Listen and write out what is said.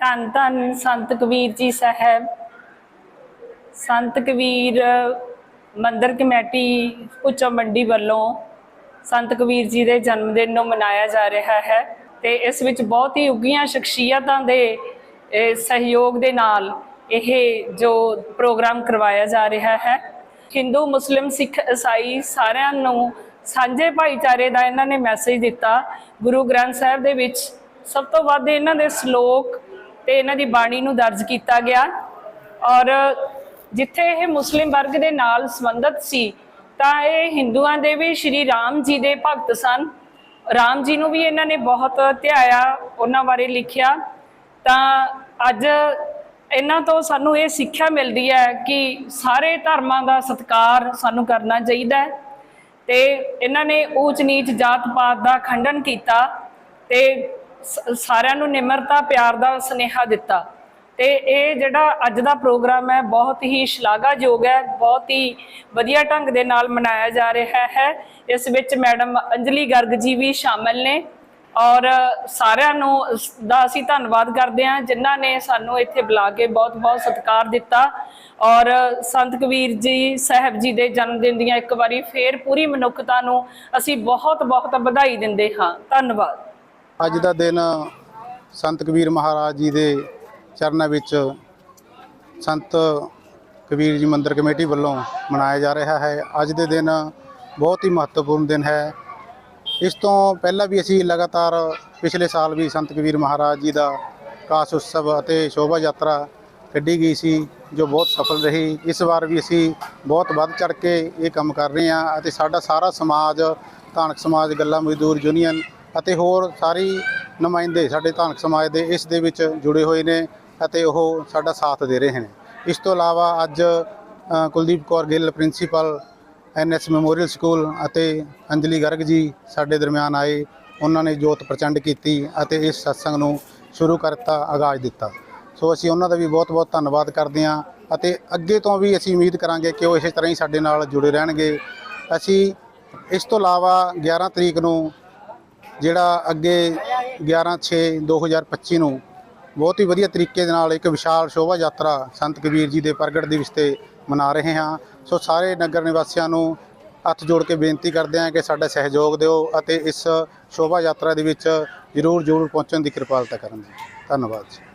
ਧੰਨ ਧੰਨ ਸੰਤ ਕਬੀਰ ਜੀ ਸਾਹਿਬ, ਸੰਤ ਕਬੀਰ ਮੰਦਰ ਕਮੇਟੀ ਉੱਚਾ ਮੰਡੀ ਵੱਲੋਂ ਸੰਤ ਕਬੀਰ ਜੀ ਦੇ ਜਨਮ ਦਿਨ ਨੂੰ ਮਨਾਇਆ ਜਾ ਰਿਹਾ ਹੈ ਤੇ ਇਸ ਵਿੱਚ ਬਹੁਤ ਹੀ ਉੱਗੀਆਂ ਸ਼ਖਸੀਅਤਾਂ ਦੇ ਸਹਿਯੋਗ ਦੇ ਨਾਲ ਇਹ ਜੋ ਪ੍ਰੋਗਰਾਮ ਕਰਵਾਇਆ ਜਾ ਰਿਹਾ ਹੈ। ਹਿੰਦੂ, ਮੁਸਲਿਮ, ਸਿੱਖ ਈਸਾਈ ਸਾਰਿਆਂ ਨੂੰ ਸਾਂਝੇ ਭਾਈਚਾਰੇ ਦਾ ਇਹਨਾਂ ਨੇ ਮੈਸੇਜ ਦਿੱਤਾ। ਗੁਰੂ ਗ੍ਰੰਥ ਸਾਹਿਬ ਦੇ ਵਿੱਚ ਸਭ ਤੋਂ ਵੱਧ ਇਹਨਾਂ ਦੇ ਸ਼ਲੋਕ ਤੇ ਇਹਨਾਂ ਦੀ ਬਾਣੀ ਨੂੰ ਦਰਜ ਕੀਤਾ ਗਿਆ। ਔਰ ਜਿੱਥੇ ਇਹ ਮੁਸਲਿਮ ਵਰਗ ਦੇ ਨਾਲ ਸੰਬੰਧਿਤ ਸੀ, ਤਾਂ ਇਹ ਹਿੰਦੂਆਂ ਦੇ ਵੀ ਸ਼੍ਰੀ ਰਾਮ ਜੀ ਦੇ ਭਗਤ ਸਨ। ਰਾਮ ਜੀ ਨੂੰ ਵੀ ਇਹਨਾਂ ਨੇ ਬਹੁਤ ਧਿਆਇਆ, ਉਹਨਾਂ ਬਾਰੇ ਲਿਖਿਆ। ਤਾਂ ਅੱਜ ਇਹਨਾਂ ਤੋਂ ਸਾਨੂੰ ਇਹ ਸਿੱਖਿਆ ਮਿਲਦੀ ਹੈ ਕਿ ਸਾਰੇ ਧਰਮਾਂ ਦਾ ਸਤਿਕਾਰ ਸਾਨੂੰ ਕਰਨਾ ਚਾਹੀਦਾ ਹੈ। ਤੇ ਇਹਨਾਂ ਨੇ ਊਚ ਨੀਚ ਜਾਤ ਪਾਤ ਦਾ ਖੰਡਨ ਕੀਤਾ ਤੇ ਸਾਰਿਆਂ ਨੂੰ ਨਿਮਰਤਾ, ਪਿਆਰ ਦਾ ਸੁਨੇਹਾ ਦਿੱਤਾ। ਤੇ ਇਹ ਜਿਹੜਾ ਅੱਜ ਦਾ ਪ੍ਰੋਗਰਾਮ ਹੈ, ਬਹੁਤ ਹੀ ਸ਼ਲਾਘਾਯੋਗ ਹੈ, ਬਹੁਤ ਹੀ ਵਧੀਆ ਢੰਗ ਦੇ ਨਾਲ ਮਨਾਇਆ ਜਾ ਰਿਹਾ ਹੈ। ਇਸ ਵਿੱਚ ਮੈਡਮ ਅੰਜਲੀ ਗਰਗ ਜੀ ਵੀ ਸ਼ਾਮਲ ਨੇ ਔਰ ਸਾਰਿਆਂ ਨੂੰ ਦਾ ਅਸੀਂ ਧੰਨਵਾਦ ਕਰਦੇ ਹਾਂ, ਜਿਨ੍ਹਾਂ ਨੇ ਸਾਨੂੰ ਇੱਥੇ ਬੁਲਾ ਕੇ ਬਹੁਤ-ਬਹੁਤ ਸਤਿਕਾਰ ਦਿੱਤਾ। ਔਰ ਸੰਤ ਕਬੀਰ ਜੀ ਸਾਹਿਬ ਜੀ ਦੇ ਜਨਮ ਦਿਨ ਦੀਆਂ ਇੱਕ ਵਾਰੀ ਫੇਰ ਪੂਰੀ ਮਨੁੱਖਤਾ ਨੂੰ ਅਸੀਂ ਬਹੁਤ-ਬਹੁਤ ਵਧਾਈ ਦਿੰਦੇ ਹਾਂ। ਧੰਨਵਾਦ। ਅੱਜ ਦਾ ਦਿਨ ਸੰਤ ਕਬੀਰ ਮਹਾਰਾਜ ਜੀ ਦੇ ਚਰਨਾਂ ਵਿੱਚ ਸੰਤ ਕਬੀਰ ਜੀ ਮੰਦਿਰ ਕਮੇਟੀ ਵੱਲੋਂ ਮਨਾਇਆ ਜਾ ਰਿਹਾ ਹੈ। ਅੱਜ ਦੇ ਦਿਨ ਬਹੁਤ ਹੀ ਮਹੱਤਵਪੂਰਨ ਦਿਨ ਹੈ। ਇਸ ਤੋਂ ਪਹਿਲਾਂ ਵੀ ਅਸੀਂ ਲਗਾਤਾਰ ਪਿਛਲੇ ਸਾਲ ਵੀ ਸੰਤ ਕਬੀਰ ਮਹਾਰਾਜ ਜੀ ਦਾ ਕਾਸ ਉਤਸਵ ਅਤੇ ਸ਼ੋਭਾ ਯਾਤਰਾ ਕੱਢੀ ਗਈ ਸੀ, ਜੋ ਬਹੁਤ ਸਫਲ ਰਹੀ। ਇਸ ਵਾਰ ਵੀ ਅਸੀਂ ਬਹੁਤ ਵੱਧ ਚੜ ਕੇ ਇਹ ਕੰਮ ਕਰ ਰਹੇ ਹਾਂ ਅਤੇ ਸਾਡਾ ਸਾਰਾ ਸਮਾਜ ਧਾਨਕ ਸਮਾਜ, ਗੱਲਾਂ ਮਜ਼ਦੂਰ ਯੂਨੀਅਨ ਅਤੇ ਹੋਰ ਸਾਰੀ ਨੁਮਾਇੰਦੇ ਸਾਡੇ ਧਾਨਕ ਸਮਾਜ ਦੇ ਇਸ ਦੇ ਵਿੱਚ ਜੁੜੇ ਹੋਏ ਨੇ ਅਤੇ ਉਹ ਸਾਡਾ ਸਾਥ ਦੇ ਰਹੇ ਨੇ। ਇਸ ਤੋਂ ਇਲਾਵਾ ਅੱਜ Kuldeep Kaur Gill principal N S memorial school ਅਤੇ ਅੰਜਲੀ ਗਰਗ ਜੀ ਸਾਡੇ ਦਰਮਿਆਨ ਆਏ। ਉਹਨਾਂ ਨੇ ਜੋਤ ਪ੍ਰਚੰਡ ਕੀਤੀ ਅਤੇ ਇਸ ਸਤਸੰਗ ਨੂੰ ਸ਼ੁਰੂ ਕਰਤਾ, ਆਗਾਜ਼ ਦਿੱਤਾ। ਸੋ ਅਸੀਂ ਉਹਨਾਂ ਦਾ ਵੀ ਬਹੁਤ-ਬਹੁਤ ਧੰਨਵਾਦ ਕਰਦੇ ਹਾਂ ਅਤੇ ਅੱਗੇ ਤੋਂ ਵੀ ਅਸੀਂ ਉਮੀਦ ਕਰਾਂਗੇ ਕਿ ਉਹ ਇਸੇ ਤਰ੍ਹਾਂ ਹੀ ਸਾਡੇ ਨਾਲ ਜੁੜੇ ਰਹਿਣਗੇ। ਅਸੀਂ ਇਸ ਤੋਂ ਇਲਾਵਾ 11 ਤਰੀਕ ਨੂੰ ਜਿਹੜਾ ਅੱਗੇ 11/6/2025 ਨੂੰ ਬਹੁਤ ਹੀ ਵਧੀਆ ਤਰੀਕੇ ਦੇ ਨਾਲ ਇੱਕ ਵਿਸ਼ਾਲ ਸ਼ੋਭਾ ਯਾਤਰਾ ਸੰਤ ਕਬੀਰ ਜੀ ਦੇ ਪ੍ਰਗਟ ਦਿਵਸ ਤੇ ਮਨਾ ਰਹੇ ਹਾਂ। ਸੋ ਸਾਰੇ ਨਗਰ ਨਿਵਾਸੀਆਂ ਨੂੰ ਹੱਥ ਜੋੜ ਕੇ ਬੇਨਤੀ ਕਰਦੇ ਹਾਂ ਕਿ ਸਾਡਾ ਸਹਿਯੋਗ ਦਿਓ ਅਤੇ ਇਸ ਸ਼ੋਭਾ ਯਾਤਰਾ ਦੇ ਵਿੱਚ ਜ਼ਰੂਰ ਜ਼ਰੂਰ ਪਹੁੰਚਣ ਦੀ ਕਿਰਪਾਲਤਾ ਕਰਨ ਜੀ ਧੰਨਵਾਦ ਜੀ।